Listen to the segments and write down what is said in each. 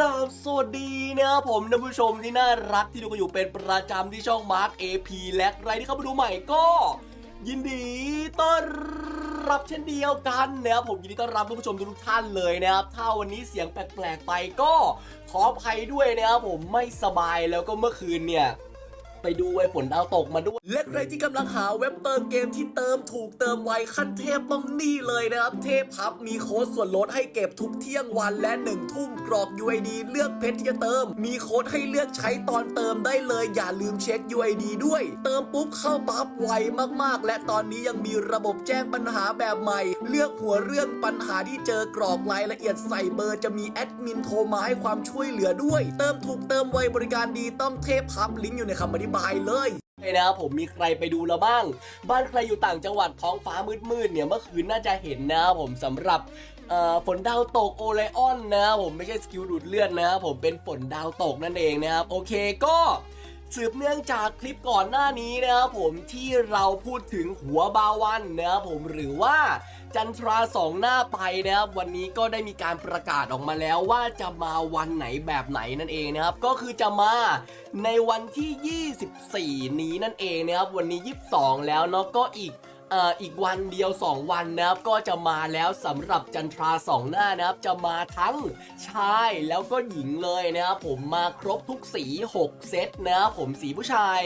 ราบสวัสดีนะครับผมท่านผู้ชมที่น่ารักที่ดูกันอยู่เป็นประจำที่ช่องมาร์ค AP และใครที่เข้ามาดูใหม่ก็ ยินดีต้อนรับเช่นเดียวกันนะครับผมยินดีต้อนรับท่านผู้ชมทุกท่านเลยนะครับถ้าวันนี้เสียงแปลกๆไปก็ขออภัยด้วยนะครับผมไม่สบายแล้วก็เมื่อคืนเนี่ย ไปดูไอ้ฝนดาวตกมาด้วย และใครที่กำลังหาเว็บเติมเกมที่เติมถูกเติมไวขั้นเทพต้องนี่เลยนะครับ เทพพับมีโค้ดส่วนลดให้เก็บทุกเที่ยงวันและ1ทุ่มกรอก UID เลือกเพชรที่จะเติม มีโค้ดให้เลือกใช้ตอนเติมได้เลย อย่าลืมเช็ค UID ด้วย เติมปุ๊บเข้าปั๊บไวมากๆ และตอนนี้ยังมีระบบแจ้งปัญหาแบบใหม่ เลือกหัวเรื่องปัญหาที่เจอกรอกรายละเอียดใส่เบอร์จะมีแอดมินโทรมาให้ความช่วยเหลือด้วย เติมถูกเติมไวบริการดีต้องเทพพับลิงก์อยู่ในคำอธิบายเลยนะครับผมมีใครไปดูแล้วบ้าง บ้านใครอยู่ต่างจังหวัดท้องฟ้ามืดๆเนี่ยเมื่อคืนน่าจะเห็นนะครับผมสำหรับฝนดาวตกโอไลออนนะครับผมไม่ใช่สกิลดูดเลือดนะครับผมเป็นฝนดาวตกนั่นเองนะครับโอเคก็สืบเนื่องจากคลิปก่อนหน้านี้นะครับผมที่เราพูดถึงหัวบาวันนะครับผมหรือว่า จันทราสองหน้าไปนะครับวันนี้ก็ได้มีการประกาศออกมาแล้วว่าจะมาวันไหนแบบไหนนั่นเองนะครับ ก็คือจะมาในวันที่ 24 นี้นั่นเองนะครับ วันนี้ 22 แล้วเนาะก็อีกอีกวันเดียว 2 วันนะครับก็จะมาแล้วสำหรับจันทราสองหน้านะครับ จะมาทั้งชายแล้วก็หญิงเลยนะครับผมมาครบทุกสี 6 เซตนะครับผมสีผู้ชาย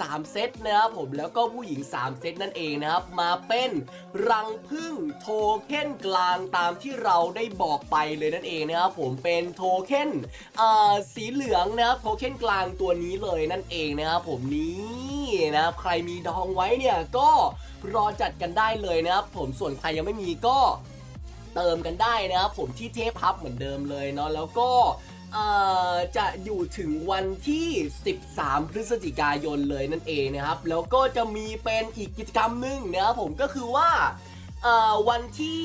สามเซตนะครับผมแล้วก็ผู้หญิง 3 เซตนั่นเองนะครับ มาเป็นรังพึ่งโทเค็นกลางตามที่เราได้บอกไปเลยนั่นเองนะครับผมเป็นโทเค็นสีเหลืองนะครับโทเค็นกลางตัวนี้เลยนั่นเองนะครับผมนี่นะครับใครมีดองไว้เนี่ยก็รอจัดกันได้เลยนะครับผมส่วนใครยังไม่มีก็เติมกันได้นะครับผมที่เทปพับเหมือนเดิมเลยเนาะแล้วก็ จะอยู่ถึงวันที่ 13 พฤศจิกายนเลยนั่นเองนะครับ แล้วก็จะมีเป็นอีกกิจกรรมหนึ่งนะครับผมก็คือว่า เอ่อวันที่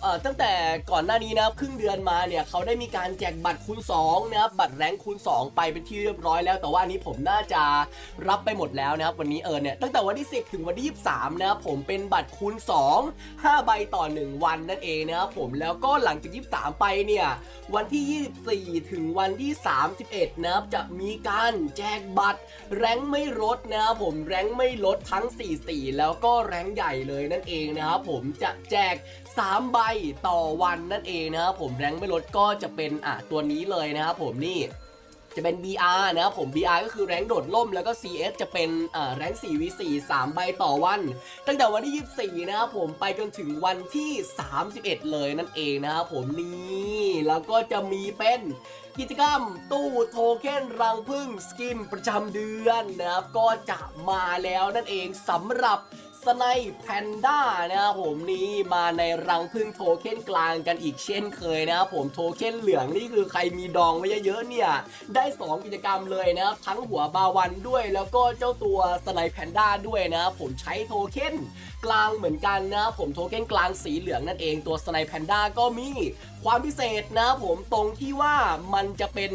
เอ่อตั้งแต่ก่อนหน้านี้นะครับครึ่งเดือนมาเนี่ยเขาได้มีการแจกบัตรคูณ2นะครับบัตรแรงคูณ 2 ไปเป็นที่เรียบร้อยแล้ว แต่ว่าอันนี้ผมน่าจะรับไปหมดแล้วนะครับวันนี้เออเนี่ยตั้งแต่วันที่ 10 ถึงวันที่23นะครับผมเป็นบัตรคูณ 2 5 ใบต่อ 1 วันนั่นเองนะครับผมแล้วก็หลังจาก 23 ไปเนี่ยวันที่ 24 ถึงวันที่ 31นะครับจะมีการแจกบัตรแรงไม่ลดนะครับผมแรงไม่ลดทั้ง4สีแล้วก็แรงใหญ่เลยนั่นเองนะครับผมจะแจก 3 ใบต่อวันนั่นเองนะครับผมแรงไม่ลดก็จะเป็นอะตัวนี้เลยนะครับผมนี่จะเป็น BR นะครับผม BR ก็คือแรงโดดล่มแล้วก็ CS จะเป็นอ่าแรง 4v4 3ใบต่อวัน ตั้งแต่วันที่ 24 นะครับผมไปจนถึงวันที่ 31 เลยนั่นเองนะครับผมนี่แล้วก็จะมีเป็นกิจกรรมตู้โทเค็นรังพึ่งสกินประจำเดือนนะครับก็จะมาแล้วนั่นเองสำหรับ สไนแพนด้านะครับผมนี่มาในรังพึ่งโทเค็นกลางกันอีกเช่นเคยนะครับผมโทเค็นเหลืองนี่คือใครมีดองไว้เยอะๆเนี่ย ได้ 2 กิจกรรมเลยนะครับทั้งหัวบาวันด้วย แล้วก็เจ้าตัวสไนแพนด้าด้วยนะครับผมใช้โทเค็นกลางเหมือนกันนะครับผมโทเค็นกลางสีเหลืองนั่นเองตัวสไนแพนด้าก็มีความพิเศษนะครับผมตรงที่ว่ามันจะเป็น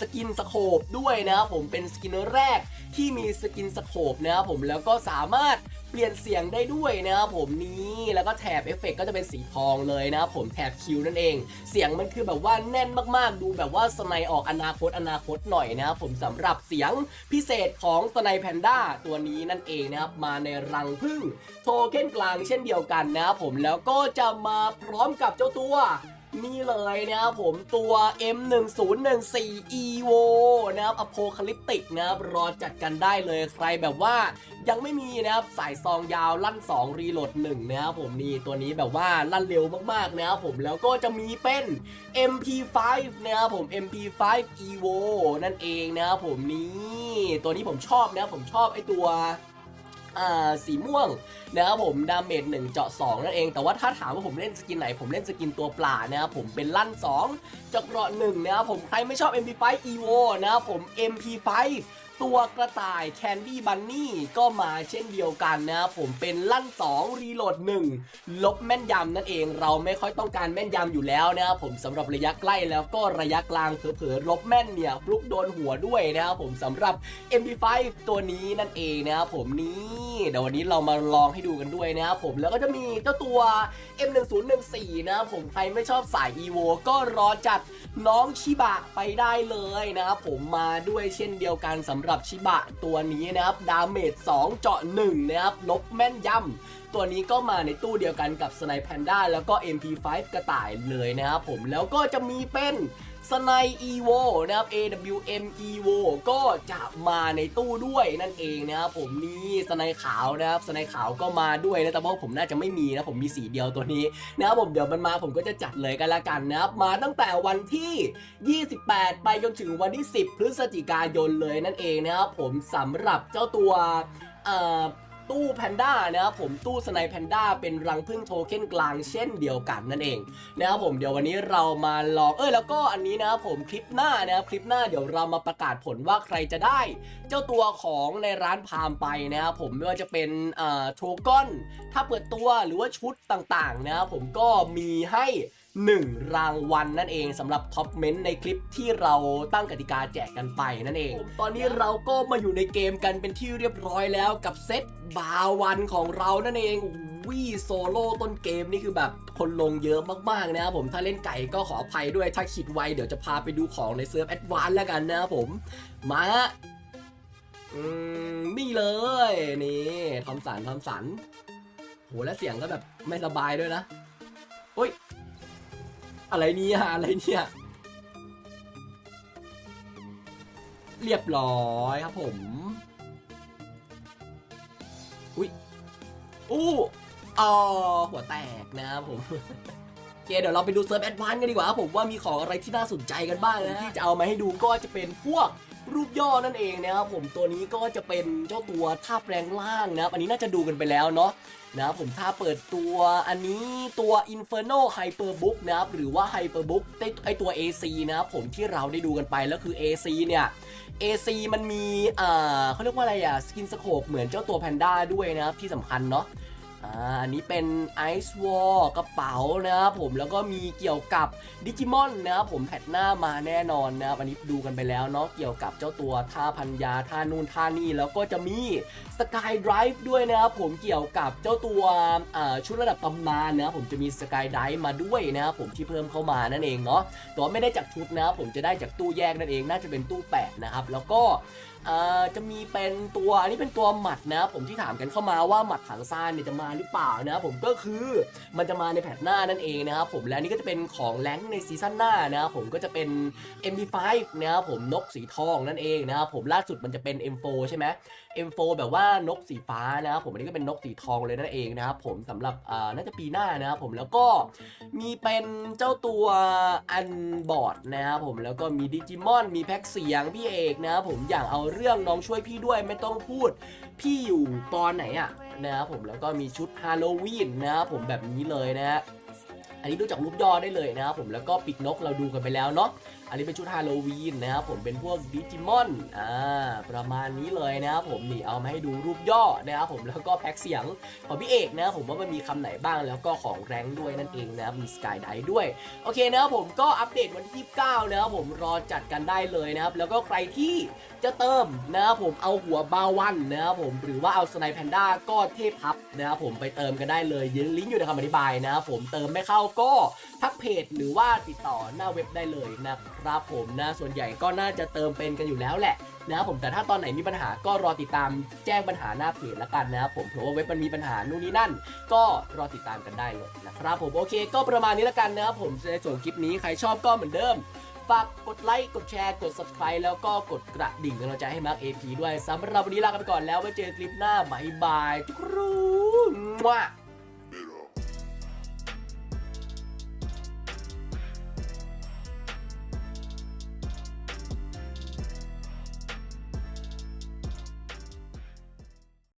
สกินสโคปด้วยนะครับผมเป็นสกินแรกที่มีสกินสโคปนะครับผมแล้วก็สามารถ เปลี่ยนเสียงได้ด้วยนะครับผมนี่แล้วก็แถบเอฟเฟกต์ก็จะเป็นสีทองเลยนะครับผมแถบคิวนั่นเอง เสียงมันคือแบบว่าแน่นมากๆ ดูแบบว่าสไนออกอนาคตอนาคตหน่อยนะครับผมสำหรับเสียงพิเศษของสไนแพนด้าตัวนี้นั่นเองนะครับมาในรังพึ่งโทเค็นกลางเช่นเดียวกันนะครับผมแล้วก็จะมาพร้อมกับเจ้าตัว นี่เลยนะครับผมตัว M1014 Evo นะครับ Apocalyptic นะครับรอจัดกันได้เลยใครแบบว่ายังไม่มีนะครับสายซองยาวลั่น 2 รีโหลด1นะครับผมนี่ตัวนี้แบบว่าลั่นเร็วมากๆนะครับผมแล้วก็จะมีเป็น MP5 นะครับผม MP5 Evo นั่นเองนะครับผมนี่ตัวนี้ผมชอบนะครับผมชอบไอตัว สีม่วงนะครับผมดาเมจ1เจาะ2นั่นเองแต่ว่าถ้าถามว่าผมเล่นสกินไหน ผมเล่นสกินตัวปลานะครับผมเป็นลั่น 2 เจาะเกราะ1นะครับผมใครไม่ชอบ MP5 Evo นะครับผม MP5 ตัวกระต่ายแคนดี้บันนี่ก็มาเช่นเดียวกันนะครับผมเป็นลั่น 2 รีโหลด 1 ลบแม่นยำนั่นเองเราไม่ค่อยต้องการแม่นยำอยู่แล้วนะครับผมสำหรับระยะใกล้แล้วก็ระยะกลางเผลอๆลบแม่นเนี่ยลุกโดนหัวด้วยนะครับผมสำหรับ MP5 ตัวนี้นั่นเองนะครับผมนี่เดี๋ยววันนี้เรามาลองให้ดูกันด้วยนะครับผมแล้วก็จะมีเจ้าตัว M1014 นะครับผมใครไม่ชอบสาย EVO ก็รอจัดน้องชิบะไปได้เลยนะครับผมมาด้วยเช่นเดียวกันสำหรับกับชิบะตัวนี้นะครับ ดาเมจ2 เจาะ1นะครับ ลบแม่นยำตัวนี้ก็มาในตู้เดียวกันกับสไนแพนด้าแล้วก็ MP5 กระต่ายเลยนะครับผมแล้วก็จะมีเป็น สไน EVO นะครับ AWM EVO ก็จะมาในตู้ด้วยนั่นเองนะครับผมนี่สไนขาวนะครับสไนขาวก็มาด้วยนะแต่ว่าผมน่าจะไม่มีนะผมมีสีเดียวตัวนี้นะครับผมเดี๋ยวมันมาผมก็จะจัดเลยกันละกันนะครับมาตั้งแต่วันที่ 28 ไปจนถึงวันที่ 10 พฤศจิกายนเลยนั่นเองนะครับผมสำหรับเจ้าตัวเอ่อ ตู้แพนด้านะครับผมตู้สไนแพนด้าเป็นรังพึ่งโทเค็นกลางเช่นเดียวกันนั่นเองนะครับผมเดี๋ยววันนี้เรามาลองเออแล้วก็อันนี้นะครับผมคลิปหน้านะครับคลิปหน้าเดี๋ยวเรามาประกาศผลว่าใครจะได้ เจ้าตัวของในร้านพามไปนะครับผมไม่ว่าจะเป็นเอ่อโทกอนถ้าเปิดตัวหรือว่าชุดต่างๆนะครับผมก็มีให้ 1 รางวัลนั่นเองสำหรับท็อปเมนต์ในคลิปที่เราตั้งกติกาแจกกันไปนั่นเอง ตอนนี้เราก็มาอยู่ในเกมกันเป็นที่เรียบร้อยแล้วกับเซตบาวันของเรานั่นเองวีโซโล่ต้นเกมนี่คือแบบคนลงเยอะมากๆนะครับผมถ้าเล่นไก่ก็ขออภัยด้วยถ้าคิดไวเดี๋ยวจะพาไปดูของในเซิร์ฟแอดวานซ์แล้วกันนะครับผม มาฮะอืมนี่เลยนี่ทอมสันทอมสันโหและเสียงก็แบบไม่สบายด้วยนะเฮ้ย อะไรเนี่ยอะไรเนี่ยเรียบร้อยครับผม อุ้ยอู้อ๋อหัวแตกนะครับผมโอเคเดี๋ยวเราไปดูเซิร์ฟแอดวานซ์กันดีกว่าครับผมว่ามีของอะไรที่น่าสนใจกันบ้างนะที่จะเอามาให้ดูก็จะเป็นพวก รูปย่อนั่นเองนะครับผมตัวนี้ก็จะเป็นเจ้าตัวท่าแปลงล่างนะครับอันนี้น่าจะดูกันไปแล้วเนาะนะครับผมถ้าเปิดตัวอันนี้ตัว Inferno Hyperbook นะครับหรือว่า Hyperbook ไอไอตัว AC นะครับผมที่เราได้ดูกันไปแล้วคือ AC เนี่ย AC มันมีอ่าเขาเรียกว่าอะไรอะสกินสโคปเหมือนเจ้าตัวแพนด้าด้วยนะครับที่สำคัญเนาะ อันนี้เป็น Ice Wall กระเป๋านะครับผมแล้วก็มีเกี่ยวกับดิจิมอนนะครับผมแพทหน้ามาแน่นอนนะครับอันนี้ดูกันไปแล้วเนาะเกี่ยวกับเจ้าตัวท่าพันยาท่านู่นท่านี่แล้วก็จะมีสกายได v e ด้วยนะครับผมเกี่ยวกับเจ้าตัวชุดระดับตำนานนะครับผมจะมีสกายได v e มาด้วยนะครับผมที่เพิ่มเข้ามานั่นเองเนาะแต่ว่าไม่ได้จากชุดนะครับผมจะได้จากตู้แยกนั่นเองน่าจะเป็นตู้8นะครับแล้วก็ อ่อจะมีเป็นตัวอันนี้เป็นตัวหมัดนะผมที่ถามกันเข้ามาว่าหมัดถังซานเนี่ยจะมาหรือเปล่านะผมก็คือมันจะมาในแพทหน้านั่นเองนะครับผมและนี่ก็จะเป็นของแรงในซีซั่นหน้านะครับผมก็จะเป็น MD5 นะครับผมนกสีทองนั่นเองนะครับผมล่าสุดมันจะเป็น M4 ใช่ไหม M4 แบบว่านกสีฟ้านะครับผมอันนี้ก็เป็นนกสีทองเลยนั่นเองนะครับผมสำหรับอ่าน่าจะปีหน้านะครับผมแล้วก็มีเป็นเจ้าตัวอันบอร์ดนะครับผมแล้วก็มีดิจิมอนมีแพ็กเสียงพี่เอกนะครับผมอย่างเอาเรื่องน้องช่วยพี่ด้วยไม่ต้องพูดพี่อยู่ปอนไหนอะนะครับผมแล้วก็มีชุดฮาโลวีนนะครับผมแบบนี้เลยนะฮะ อันนี้ดูจากรูปย่อได้เลยนะครับผมแล้วก็ปีกนกเราดูกันไปแล้วเนาะอันนี้เป็นชุดฮาโลวีนนะครับผมเป็นพวกดิจิมอนอ่าประมาณนี้เลยนะครับผมนี่เอามาให้ดูรูปย่อนะครับผมแล้วก็แพ็กเสียงของพี่เอกนะครับผมว่ามันมีคำไหนบ้างแล้วก็ของแรงด้วยนั่นเองนะครับมีสกายไดด้วยโอเคนะครับผมก็อัปเดตวันที่29นะครับผมรอจัดกันได้เลยนะครับแล้วก็ใครที่จะเติมนะครับผมเอาหัวบาวันนะครับผมหรือว่าเอาสไนแพนด้าก็เทพพับนะครับผมไปเติมกันได้เลยยืนลิงก์อยู่ในคำอธิบายนะครับผมเติมไม่เข้าก็ทักเพจหรือว่าติดต่อหน้าเว็บได้เลยนะครับผมนะส่วนใหญ่ก็น่าจะเติมเป็นกันอยู่แล้วแหละนะครับผมแต่ถ้าตอนไหนมีปัญหาก็รอติดตามแจ้งปัญหาหน้าเพจละกันนะครับผมเผื่อว่าเว็บมันมีปัญหานู่นนี่นั่น ก็รอติดตามกันได้เลยนะครับผมโอเค ก็ประมาณนี้ละกันนะครับผมในส่วนคลิปนี้ใครชอบก็เหมือนเดิมฝากกดไลค์ กดแชร์ กด subscribe แล้วก็กดกระดิ่งกำลังใจให้มาร์ค AP ด้วยสำหรับวันนี้ลากันไปก่อนแล้วไว้เจอคลิปหน้าบายบายทุกรูมั่ว